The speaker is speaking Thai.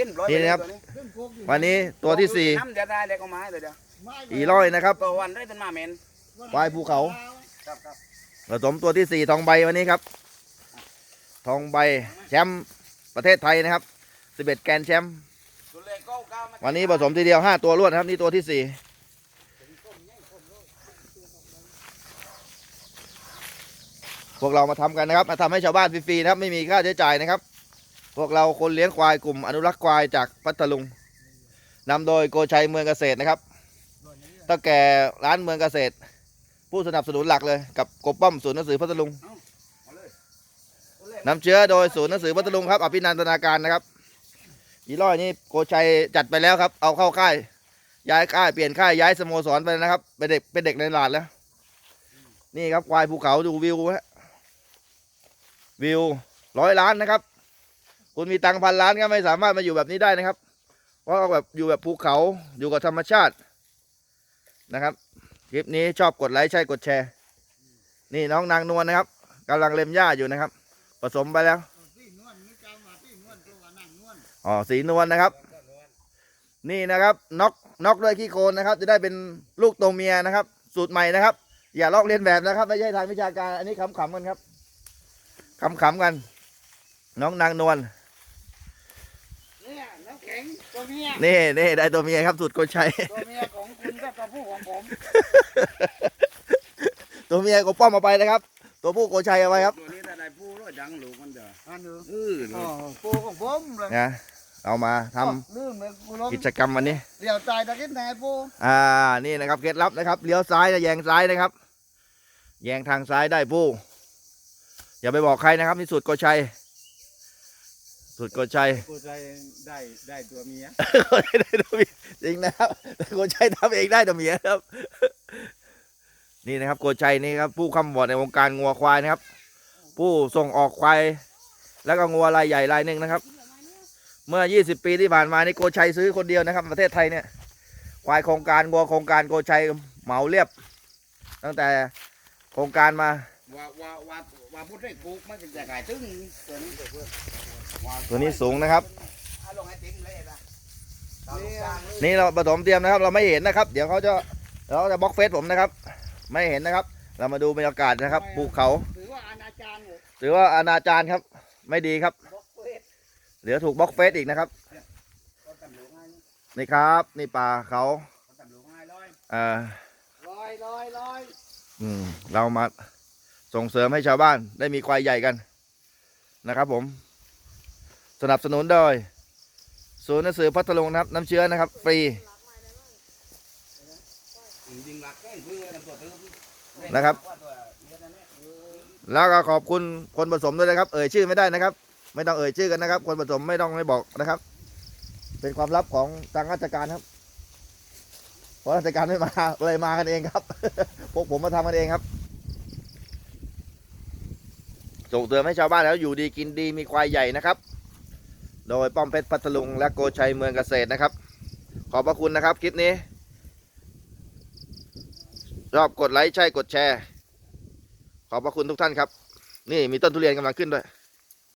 ขึ้นร้อยนี่นะครับตัวนี้วันนี้ตัวที่สี่น้ำเดี๋ยวได้เดี๋ยวก็มาให้เดี๋ยวเดี๋ยวอีร้อยนะครับตัววันได้เป็นมาเมนควายภูเขาครับครับผสมตัวที่สี่ทองใบวันนี้ครับ ทองใบแชมป์ประเทศไทยนะครับสิบเอ็ดแกรนด์แชมป์ตัวเลขเก้าเก้ามาวันนี้ผสมทีเดียวห้าตัวรวดนะครับนี่ตัวที่สี่พวกเรามาทำกันนะครับมาทำให้ชาวบ้านฟรีๆนะครับ ไม่มีค่าใช้จ่ายนะครับ พวกเราคนเลี้ยงควายกลุ่มอนุรักษ์ควายจากพัทลุงนำโดยโกชัยเมืองเกษตรนะครับตั้งแก่ร้านเมืองเกษตร ผู้สนับสนุนหลักเลยกับกบป้อมศูนย์หนังสือพัทลุงนำเชื้อโดยศูนย์หนังสือพัทลุงครับอภินันทนาการนะครับอีร้อยนี่โกชัยจัดไปแล้วครับ เอาเข้าค่าย ย้ายค่ายเปลี่ยนค่ายย้ายสโมสรไปนะครับ เป็นเด็กเป็นเด็กในหลาดแล้ว นี่ครับควายภูเขาดูวิวฮะวิวร้อยล้านนะครับ คุณมีตังค์พันล้านก็ไม่สามารถมาอยู่แบบนี้ได้นะครับ เพราะแบบอยู่แบบภูเขาอยู่กับธรรมชาตินะครับ คลิปนี้ชอบกดไลค์ใช่กดแชร์ นี่น้องนางนวลนะครับกำลังเล็มหญ้าอยู่นะครับ ผสมไปแล้วอ๋อสีนวลนะครับ นี่นะครับน็อกน็อกด้วยขี้โคลนนะครับ จะได้เป็นลูกตัวเมียนะครับ สูตรใหม่นะครับ อย่าลอกเลียนแบบนะครับ ไม่ใช่ทางวิชาการอันนี้ขำๆกันครับขำๆกัน น้องนางนวลำแข็งตัวเมียนี่นี่ได้ตัวเมียครับสูตรโกชัย ตัวเมียของคุณกับตัวผู้ของผมตัวเมียก็ป้อมมาไปนะครับ ตัวผู้โกชัยเอาไว้ครับตัวนี้ถ้าได้ผู้ร้อยดังหลูกมันเด้ออันนี้เอออ๋อปูของผมเลยนะเอามาทำลืมเลยกูลงกิจกรรมวันนี้เดี๋ยวตายตะกี้ไหนปูอ่านี่นะครับเคล็ดลับนะครับเลี้ยวซ้ายจะแยงซ้ายนะครับ แยงทางซ้ายได้ผู้อย่าไปบอกใครนะครับนี่สูตรโกชัย สูตรโกชัยกูใจได้ได้ตัวเมียโกชัยได้ตัวเมียจริงนะครับโกชัยทำเองได้ตัวเมียครับ นี่นะครับโกชัยนี่ครับ ผู้คำบอดในวงการงัวควายนะครับ ผู้ส่งออกควายแล้วก็งัวรายใหญ่รายหนึ่งนะครับ เมื่อ 20 ปีที่ผ่านมานี่โกชัยซื้อคนเดียวนะครับ ประเทศไทยเนี่ยควายโครงการงัวโครงการโกชัยเหมาเรียบ ตั้งแต่โครงการมา ว่าว่าว่าว่าพูดได้ปลูกมันจะขายถึงตัวนี้เพื่อนว่าตัวนี้สูงนะครับ เอาลงให้เต็มเลยนะเอาลงกลางเลยนี่เราผสมเตรียมนะครับ เราไม่เห็นนะครับ เดี๋ยวเขาจะเราจะบล็อกเฟซผมนะครับ ไม่เห็นนะครับ เรามาดูบรรยากาศนะครับภูเขาถือว่าอนาจารเลยถือว่าอนาจารครับ ไม่ดีครับ บล็อกเฟสเดี๋ยวถูกบล็อกเฟซอีกนะครับก็ตำรวจง่ายนี่ครับ นี่ป่าเขาก็ตำรวจง่ายเลยเอ่อลอยลอยลอย อืมเรามา ส่งเสริมให้ชาวบ้านได้มีควายใหญ่กันนะครับผมสนับสนุนโดยศูนย์หนังสือพัทลุงนะครับ น้ำเชื้อนะครับ ฟรีนะครับ แล้วก็ขอบคุณคนผสมด้วยนะครับ เอ่ยชื่อไม่ได้นะครับ ไม่ต้องเอ่ยชื่อกันนะครับ คนผสมไม่ต้องไม่บอกนะครับ เป็นความลับของทางราชการครับเพราะราชการไม่มาเลยมากันเองครับ พวกผมมาทำกันเองครับ ส่งเสริมให้ชาวบ้านแล้วอยู่ดีกินดีมีควายใหญ่นะครับ โดยป้อมเพชรพัทลุงและโกชัยเมืองเกษตรนะครับ ขอบพระคุณนะครับคลิปนี้ชอบกดไลค์ใช่กดแชร์ ขอบพระคุณทุกท่านครับ นี่มีต้นทุเรียนกำลังขึ้นด้วย